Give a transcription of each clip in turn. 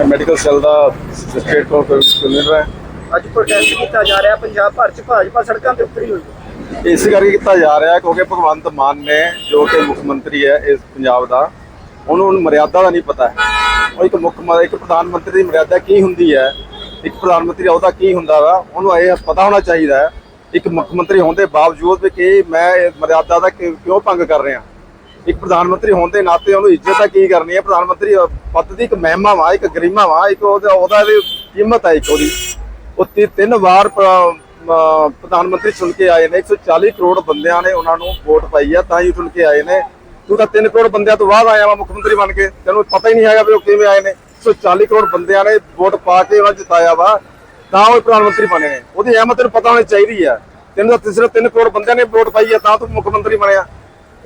ਮੈਂ medical cell ਦਾ state coordinator ਹੈ ਅੱਜ ਪ੍ਰੋਟੈਸਟ ਕੀਤਾ ਜਾ ਰਿਹਾ ਪੰਜਾਬ ਭਰ ਚ ਭਾਜਪਾ ਸੜਕਾਂ ਤੇ ਉਤਰੀ ਹੋਈ। ਹੈ ਇਸੇ ਕਰਕੇ ਕੀਤਾ ਜਾ ਰਿਹਾ ਹੈ ਕਿਉਂਕਿ ਭਗਵੰਤ ਮਾਨ ਨੇ ਜੋ ਕਿ ਮੁੱਖ ਮੰਤਰੀ ਹੈ ਇਸ ਪੰਜਾਬ ਦਾ ਉਹਨੂੰ ਮਰਿਆਦਾ ਦਾ ਨਹੀਂ ਪਤਾ ਹੈ। ਉਹ ਇੱਕ ਮੁੱਖ ਮ- ਇੱਕ ਪ੍ਰਧਾਨ ਮੰਤਰੀ ਦੀ ਮਰਿਆਦਾ ਕੀ ਹੁੰਦੀ ਹੈ ਇੱਕ ਪ੍ਰਧਾਨ ਮੰਤਰੀ ਉਹਦਾ ਕੀ ਹੁੰਦਾ ਵਾ ਉਹਨੂੰ ਇਹ ਪਤਾ ਹੋਣਾ ਚਾਹੀਦਾ ਹੈ। ਇੱਕ ਮੁੱਖ ਮੰਤਰੀ ਹੋਣ ਦੇ ਬਾਵਜੂਦ ਵੀ ਕਿ ਮੈਂ ਮਰਿਆਦਾ ਦਾ ਕਿਉਂ ਭੰਗ ਕਰ ਰਿਹਾ। ਇੱਕ ਪ੍ਰਧਾਨ ਮੰਤਰੀ ਹੋਣ ਦੇ ਨਾਤੇ ਉਹਨੂੰ ਇੱਜ਼ਤ ਤਾਂ ਕੀ ਕਰਨੀ ਹੈ ਪ੍ਰਧਾਨ ਮੰਤਰੀ ਅ, ਪਦ ਦੀ ਇੱਕ ਮਹਿਮਾ ਵਾ ਇੱਕ ਗਰਿਮਾ ਵਾ ਇੱਕ ਉਹਦਾ ਉਹਦਾ ਕੀਮਤ ਹੈ ਇੱਕ ਉਹਦੀ। ਉਹ ਤਿੰਨ ਵਾਰ ਪ੍ਰਧਾਨ ਮੰਤਰੀ ਚੁਣ ਕੇ ਆਏ ਨੇ। 140 ਕਰੋੜ ਬੰਦਿਆਂ ਨੇ ਉਹਨਾਂ ਨੂੰ ਵੋਟ ਪਾਈ ਆ ਤਾਂ ਹੀ ਚੁਣ ਕੇ ਆਏ ਨੇ। ਤੂੰ ਤਾਂ 3 ਕਰੋੜ ਬੰਦਿਆਂ ਤੋਂ ਬਾਅਦ ਆਇਆ ਵਾ ਮੁੱਖ ਮੰਤਰੀ ਬਣ ਕੇ। ਤੈਨੂੰ ਪਤਾ ਹੀ ਨਹੀਂ ਹੈਗਾ ਵੀ ਉਹ ਕਿਵੇਂ ਆਏ ਨੇ। 140 ਕਰੋੜ ਬੰਦਿਆਂ ਨੇ ਵੋਟ ਪਾ ਕੇ ਉਹਨਾਂ ਨੂੰ ਜਿਤਾਇਆ ਵਾ ਤਾਂ ਉਹ ਪ੍ਰਧਾਨ ਮੰਤਰੀ ਬਣੇ ਨੇ। ਉਹਦੀ ਅਹਿਮਤ ਤੈਨੂੰ ਪਤਾ ਹੋਣੀ ਚਾਹੀਦੀ ਆ। ਤੈਨੂੰ ਤਾਂ ਸਿਰਫ 3 ਕਰੋੜ ਬੰਦਿਆਂ ਨੇ ਵੋਟ ਪਾਈ ਆ ਤਾਂ ਤੂੰ ਮੁੱਖ ਮੰਤਰੀ ਬਣਿਆ।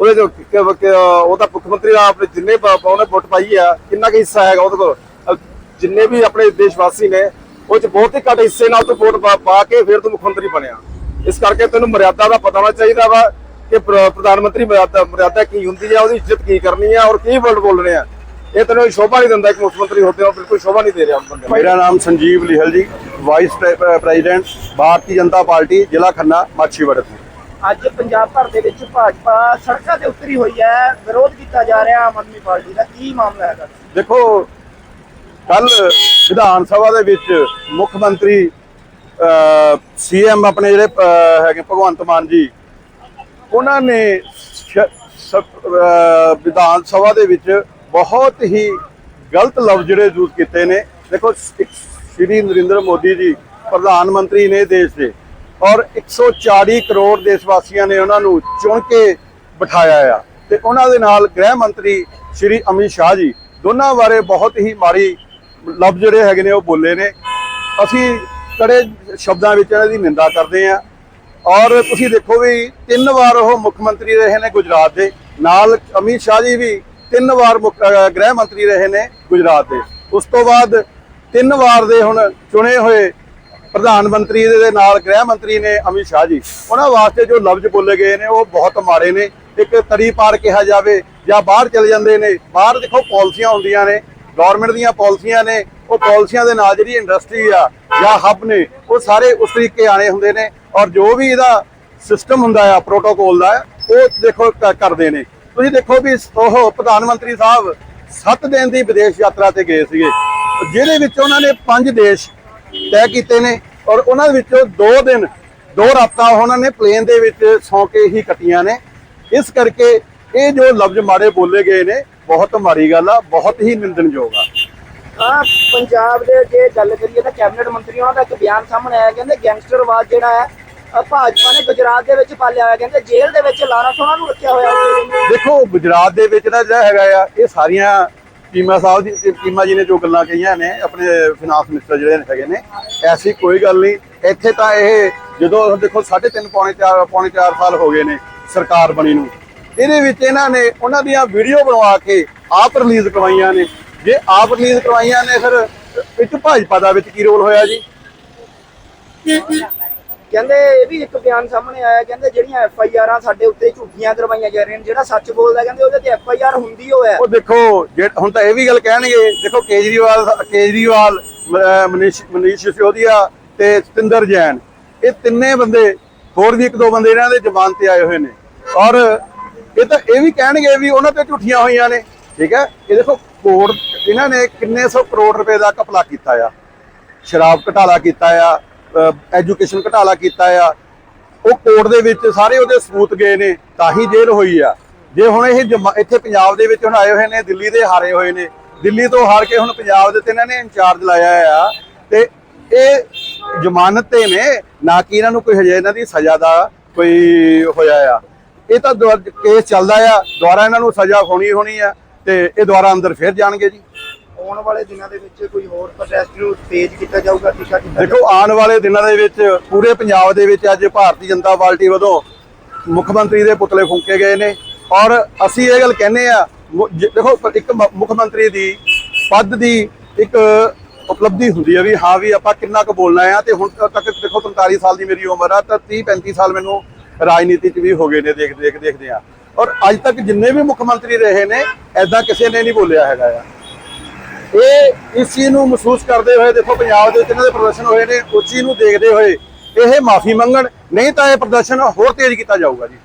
ਉਹਦੇ ਜੋ ਕਿ- ਕਿ- ਉਹਦਾ ਮੁੱਖ ਮੰਤਰੀ ਦਾ ਆਪਣੇ ਜਿੰਨੇ ਉਹਨੇ ਵੋਟ ਪਾਈ ਆ, ਕਿੰਨਾ ਕੁ ਹਿੱਸਾ ਹੈਗਾ ਉਹਦੇ ਕੋਲ? ਜਿੰਨੇ ਵੀ ਆਪਣੇ ਦੇਸ਼ ਵਾਸੀ ਨੇ, ਉਹ ਚ ਬਹੁਤ ਹੀ ਘੱਟ ਹਿੱਸੇ ਨਾਲ ਤੂੰ ਵੋਟ ਪਾ- ਪਾ ਕੇ ਫਿਰ ਤੂੰ ਮੁੱਖ ਮੰਤਰੀ ਬਣਿਆ। ਇਸ ਕਰਕੇ ਤੈਨੂੰ ਮਰਿਆਦਾ ਦਾ ਪਤਾ ਹੋਣਾ ਚਾਹੀਦਾ ਵਾ ਕਿ ਪ੍ਰਧਾਨ ਮੰਤਰੀ ਮਰਿਆਦਾ ਮਰਿਆਦਾ ਕੀ ਹੁੰਦੀ ਆ, ਉਹਦੀ ਇੱਜ਼ਤ ਕੀ ਕਰਨੀ ਆ ਔਰ ਕੀ ਵਰਡ ਬੋਲਣੇ ਆ। ਇਹ ਤੈਨੂੰ ਸ਼ੋਭਾ ਨਹੀਂ ਦਿੰਦਾ ਕਿ ਮੁੱਖ ਮੰਤਰੀ ਹੁੰਦੇ ਹੋ ਬਿਲਕੁਲ ਸ਼ੋਭਾ ਨਹੀਂ ਦੇ ਰਿਹਾ ਬੰਦੇ ਮੇਰਾ ਨਾਮ Sanjeev Lihal ji vice president Bharatiya Janata party, ਜ਼ਿਲ੍ਹਾ ਖੰਨਾ, ਮਾਛੀਵਾੜਾ ਤੋਂ। ਅੱਜ ਪੰਜਾਬ ਭਰ ਦੇ ਵਿੱਚ ਭਾਜਪਾ ਸੜਕਾਂ ਤੇ ਉਤਰੀ ਹੋਈ ਹੈ, ਵਿਰੋਧ ਕੀਤਾ ਜਾ ਰਿਹਾ ਆਮ ਆਦਮੀ ਪਾਰਟੀ ਦਾ, ਕੀ ਮਾਮਲਾ ਹੈਗਾ? ਦੇਖੋ ਕੱਲ ਵਿਧਾਨ ਸਭਾ ਦੇ ਵਿੱਚ ਮੁੱਖ ਮੰਤਰੀ ਸੀਐਮ ਆਪਣੇ ਜਿਹੜੇ ਹੈਗੇ ਭਗਵੰਤ ਮਾਨ ਜੀ, ਉਹਨਾਂ ਨੇ ਵਿਧਾਨ ਸਭਾ ਦੇ ਵਿੱਚ ਬਹੁਤ ਹੀ ਗਲਤ ਲਫ਼ਜ਼ ਜਿਹੜੇ ਯੂਜ਼ ਕੀਤੇ ਨੇ। ਦੇਖੋ ਸ਼੍ਰੀ ਨਰਿੰਦਰ ਮੋਦੀ ਜੀ, ਪ੍ਰਧਾਨ ਮੰਤਰੀ ਨੇ ਦੇਸ਼ ਦੇ ਔਰ 140 ਕਰੋੜ ਦੇਸ਼ ਵਾਸੀਆਂ ਨੇ ਉਹਨਾਂ ਨੂੰ ਚੁਣ ਕੇ ਬਿਠਾਇਆ ਆ। ਤੇ ਉਹਨਾਂ ਦੇ ਨਾਲ ਗ੍ਰਹਿ ਮੰਤਰੀ ਸ਼੍ਰੀ ਅਮਿਤ ਸ਼ਾਹ ਜੀ, ਦੋਨਾਂ ਬਾਰੇ ਬਹੁਤ ਹੀ ਮਾੜੀ ਲਫ਼ਜ਼ ਜਿਹੜੇ ਹੈਗੇ ਨੇ ਉਹ ਬੋਲੇ ਨੇ। ਅਸੀਂ ਕੜੇ ਸ਼ਬਦਾਂ ਵਿੱਚ ਇਹਨਾਂ ਦੀ ਨਿੰਦਾ ਕਰਦੇ ਆ ਔਰ ਤੁਸੀਂ ਦੇਖੋ ਵੀ ਤਿੰਨ ਵਾਰ ਉਹ ਮੁੱਖ ਮੰਤਰੀ ਰਹੇ ਨੇ ਗੁਜਰਾਤ ਦੇ। ਨਾਲ ਅਮਿਤ ਸ਼ਾਹ ਜੀ ਵੀ ਤਿੰਨ ਵਾਰ ਮੁੱਖ- ਗ੍ਰਹਿ ਮੰਤਰੀ ਰਹੇ ਨੇ ਗੁਜਰਾਤ ਦੇ। ਉਸ ਤੋਂ ਬਾਅਦ ਤਿੰਨ ਵਾਰ ਦੇ ਹੁਣ ਚੁਣੇ ਹੋਏ ਪ੍ਰਧਾਨ ਮੰਤਰੀ ਦੇ ਨਾਲ ਗ੍ਰਹਿ ਮੰਤਰੀ ਨੇ ਅਮਿਤ ਸ਼ਾਹ ਜੀ। ਉਹਨਾਂ ਵਾਸਤੇ ਜੋ ਲਫ਼ਜ਼ ਬੋਲੇ ਗਏ ਨੇ, ਉਹ ਬਹੁਤ ਮਾੜੇ ਨੇ। ਇੱਕ ਤਰੀ ਪਾਰ ਕਿਹਾ ਜਾਵੇ ਜਾਂ ਬਾਹਰ ਚਲੇ ਜਾਂਦੇ ਨੇ, ਬਾਹਰ ਦੇਖੋ ਪਾਲਿਸੀਆਂ ਹੁੰਦੀਆਂ ਨੇ ਗਵਰਨਮੈਂਟ ਦੀਆਂ ਪਾਲਿਸੀਆਂ ਨੇ, ਉਹ ਪਾਲਿਸੀਆਂ ਦੇ ਨਾਲ ਜਿਹੜੀ ਇੰਡਸਟਰੀ ਆ ਜਾਂ ਹੱਬ ਨੇ, ਉਹ ਸਾਰੇ ਉਸ ਤਰੀਕੇ ਆਣੇ ਹੁੰਦੇ ਨੇ ਔਰ ਜੋ ਵੀ ਇਹਦਾ ਸਿਸਟਮ ਹੁੰਦਾ ਆ ਪ੍ਰੋਟੋਕੋਲ ਦਾ, ਉਹ ਦੇਖੋ ਕ- ਕਰਦੇ ਨੇ। ਤੁਸੀਂ ਦੇਖੋ ਵੀ ਉਹ ਪ੍ਰਧਾਨ ਮੰਤਰੀ ਸਾਹਿਬ 7 ਦਿਨ ਦੀ ਵਿਦੇਸ਼ ਯਾਤਰਾ ਤੇ ਗਏ ਸੀਗੇ। ਜਿਹਦੇ ਵਿੱਚ ਉਹਨਾਂ ਨੇ ਪੰਜ ਦੇਸ਼ ਤੈਅ ਕੀਤੇ ਨੇ ਔਰ ਉਹਨਾਂ ਦੇ ਵਿੱਚੋਂ 2 ਦਿਨ ਦੋ ਰਾਤਾਂ ਉਹਨਾਂ ਨੇ ਪਲੇਨ ਦੇ ਵਿੱਚ ਸੌਂ ਕੇ ਹੀ ਕੱਟੀਆਂ ਨੇ। ਇਸ ਕਰਕੇ ਇਹ ਜੋ ਲਫ਼ਜ਼ ਮਾੜੇ ਬੋਲੇ ਗਏ ਨੇ ਬਹੁਤ ਮਾੜੀ ਗੱਲ ਆ ਬਹੁਤ ਹੀ ਨਿੰਦਣਯੋਗ ਆ। ਆ ਪੰਜਾਬ ਦੇ ਜੇ ਗੱਲ ਕਰੀਏ ਤਾਂ ਕੈਬਨਿਟ ਮੰਤਰੀਆਂ ਦਾ ਇੱਕ ਬਿਆਨ ਸਾਹਮਣੇ ਆਇਆ ਕਹਿੰਦੇ ਗੈਂਗਸਟਰਵਾਦ ਜਿਹੜਾ ਹੈ ਭਾਜਪਾ ਨੇ ਗੁਜਰਾਤ ਦੇ ਵਿੱਚ ਪਾਲਿਆ ਹੋਇਆ ਕਹਿੰਦੇ ਜੇਲ੍ਹ ਦੇ ਵਿੱਚ ਲਾਰਾ ਸੋਨਾ ਨੂੰ ਰੱਖਿਆ ਹੋਇਆ। ਦੇਖੋ ਗੁਜਰਾਤ ਦੇ ਵਿੱਚ ਨਾ ਜਿਹੜਾ ਹੈਗਾ ਆ ਇਹ ਸਾਰੀਆਂ ਚੀਮਾ ਸਾਹਿਬ ਦੀ ਚੀਮਾ ਜੀ ਨੇ ਜੋ ਗੱਲਾਂ ਕਹੀਆਂ ਨੇ, ਆਪਣੇ ਫਿਨਾਂਸ ਮਿਨਿਸਟਰ ਜਿਹੜੇ ਹੈਗੇ ਨੇ, ਐਸੀ ਕੋਈ ਗੱਲ ਨਹੀਂ। ਇੱਥੇ ਤਾਂ ਇਹ ਜਦੋਂ ਦੇਖੋ 3.5 ਪੌਣੇ 4 ਪੌਣੇ 4 ਸਾਲ ਹੋ ਗਏ ਨੇ ਸਰਕਾਰ ਬਣੀ ਨੂੰ। ਇਹਦੇ ਵਿੱਚ ਇਹਨਾਂ ਨੇ ਉਹਨਾਂ ਦੀਆਂ ਵੀਡੀਓ ਬਣਵਾ ਕੇ ਆਪ ਰਿਲੀਜ਼ ਕਰਵਾਈਆਂ ਨੇ। ਜੇ ਆਪ ਰਿਲੀਜ਼ ਕਰਵਾਈਆਂ ਨੇ, ਫਿਰ ਵਿੱਚ ਭਾਜਪਾ ਦਾ ਵਿੱਚ ਕੀ ਰੋਲ ਹੋਇਆ ਜੀ? ਕਹਿੰਦੇ ਇਹ ਵੀ ਇੱਕ ਬਿਆਨ ਸਾਹਮਣੇ ਆਇਆ, ਕਹਿੰਦੇ ਜਿਹੜੀਆਂ ਐਫ ਆਈ ਆਰਾਂ ਸਾਡੇ ਉੱਤੇ ਝੂਠੀਆਂ ਕਰਵਾਈਆਂ ਜਾ ਰਹੀਆਂ ਨੇ, ਜਿਹੜਾ ਸੱਚ ਬੋਲਦਾ, ਕਹਿੰਦੇ ਉਹਦੇ ਤੇ ਐਫ ਆਈ ਆਰ ਹੁੰਦੀ ਹੋਇਆ ਉਹ ਦੇਖੋ ਹੁਣ ਤਾਂ ਇਹ ਵੀ ਗੱਲ ਕਹਿਣਗੇ, ਦੇਖੋ ਕੇਜਰੀਵਾਲ ਕੇਜਰੀਵਾਲ ਮਨੀਸ਼ ਮਨੀਸ਼ ਸਿਸੋਦੀਆ ਤੇ ਸਤਿੰਦਰ ਜੈਨ, ਇਹ ਤਿੰਨੇ ਬੰਦੇ, ਹੋਰ ਵੀ ਇੱਕ ਦੋ ਬੰਦੇ ਇਹਨਾਂ ਦੇ ਜ਼ਮਾਨਤ ਤੇ ਆਏ ਹੋਏ ਨੇ। ਔਰ ਇਹ ਤਾਂ ਇਹ ਵੀ ਕਹਿਣਗੇ ਵੀ ਉਹਨਾਂ ਤੇ ਝੂਠੀਆਂ ਹੋਈਆਂ ਨੇ, ਠੀਕ ਹੈ? ਇਹ ਦੇਖੋ ਕੋੜ ਇਹਨਾਂ ਨੇ ਕਿੰਨੇ ਸੌ ਕਰੋੜ ਰੁਪਏ ਦਾ ਘਪਲਾ ਕੀਤਾ ਆ। ਸ਼ਰਾਬ ਘਟਾਲਾ ਕੀਤਾ ਆ ਐਜੂਕੇਸ਼ਨ ਘਟਾਲਾ ਕੀਤਾ ਆ, ਉਹ ਕੋਰਟ ਦੇ ਵਿੱਚ ਸਾਰੇ ਉਹਦੇ ਸਬੂਤ ਗਏ ਨੇ, ਤਾਂ ਹੀ ਜੇਲ੍ਹ ਹੋਈ ਆ। ਜੇ ਹੁਣ ਇਹ ਇੱਥੇ ਪੰਜਾਬ ਦੇ ਵਿੱਚ ਹੁਣ ਆਏ ਹੋਏ ਨੇ, ਦਿੱਲੀ ਦੇ ਹਾਰੇ ਹੋਏ ਨੇ, ਦਿੱਲੀ ਤੋਂ ਹਾਰ ਕੇ ਹੁਣ ਪੰਜਾਬ ਦੇ ਤੇ ਇਹਨਾਂ ਨੇ ਇੰਚਾਰਜ ਲਾਇਆ ਆ, ਤੇ ਇਹ ਜ਼ਮਾਨਤ ਤੇ ਨੇ, ਨਾ ਕਿ ਇਹਨਾਂ ਨੂੰ ਕੋਈ ਹਜੇ ਇਹਨਾਂ ਦੀ ਸਜ਼ਾ ਦਾ ਕੋਈ ਹੋਇਆ ਆ। ਇਹ ਤਾਂ ਕੇਸ ਚੱਲਦਾ ਆ, ਦੁਬਾਰਾ ਇਹਨਾਂ ਨੂੰ ਸਜ਼ਾ ਹੋਣੀ ਹੋਣੀ ਆ, ਤੇ ਇਹ ਦੁਬਾਰਾ ਅੰਦਰ ਫਿਰ ਜਾਣਗੇ ਜੀ। ਆਉਣ ਵਾਲੇ ਦਿਨਾਂ ਦੇ ਵਿੱਚ ਕੋਈ ਹੋਰ ਪ੍ਰੋਟੈਸਟ ਨੂੰ ਤੇਜ਼ ਕੀਤਾ ਜਾਊਗਾ ਟੀਕਾ ਕੀਤਾ ਦੇਖੋ ਆਉਣ ਵਾਲੇ ਦਿਨਾਂ ਦੇ ਵਿੱਚ ਪੂਰੇ ਪੰਜਾਬ ਦੇ ਵਿੱਚ ਅੱਜ ਭਾਰਤੀ ਜਨਤਾ ਪਾਰਟੀ ਵੱਲੋਂ ਮੁੱਖ ਮੰਤਰੀ ਦੇ ਪੁਤਲੇ ਫੂਕੇ ਗਏ ਨੇ। ਔਰ ਅਸੀਂ ਇਹ ਗੱਲ ਕਹਿੰਦੇ ਆ ਦੇਖੋ ਇੱਕ ਮੁੱਖ ਮੰਤਰੀ ਦੀ ਪਦ ਦੀ ਇੱਕ ਉਪਲਬਧੀ ਹੁੰਦੀ ਹੈ ਵੀ ਹਾਂ ਵੀ ਆਪਾਂ ਕਿੰਨਾ ਕੁ ਬੋਲਣਾ ਆ ਤੇ ਹੁਣ ਤੱਕ ਦੇਖੋ 45 ਸਾਲ ਦੀ ਮੇਰੀ ਉਮਰ ਆ ਤਾਂ 30 35 ਸਾਲ ਮੈਨੂੰ ਰਾਜਨੀਤੀ 'ਚ ਵੀ ਹੋ ਗਏ ਨੇ ਦੇਖ ਦੇਖ ਦੇਖਦੇ ਆ। ਔਰ ਅੱਜ ਤੱਕ ਜਿੰਨੇ ਵੀ ਮੁੱਖ ਮੰਤਰੀ ਰਹੇ ਨੇ ਐਦਾਂ ਕਿਸੇ ਨੇ ਨਹੀਂ ਬੋਲਿਆ ਹੈਗਾ ਆ। ਇਹ ਇਸ ਚੀਜ਼ ਨੂੰ ਮਹਿਸੂਸ ਕਰਦੇ ਹੋਏ ਦੇਖੋ ਪੰਜਾਬ ਦੇ ਵਿੱਚ ਇਹਨਾਂ ਦੇ ਪ੍ਰਦਰਸ਼ਨ ਹੋਏ ਨੇ, ਉਸ ਚੀਜ਼ ਨੂੰ ਦੇਖਦੇ ਹੋਏ ਇਹ ਮਾਫੀ ਮੰਗਣ, ਨਹੀਂ ਤਾਂ ਇਹ ਪ੍ਰਦਰਸ਼ਨ ਹੋਰ ਤੇਜ਼ ਕੀਤਾ ਜਾਊਗਾ ਜੀ।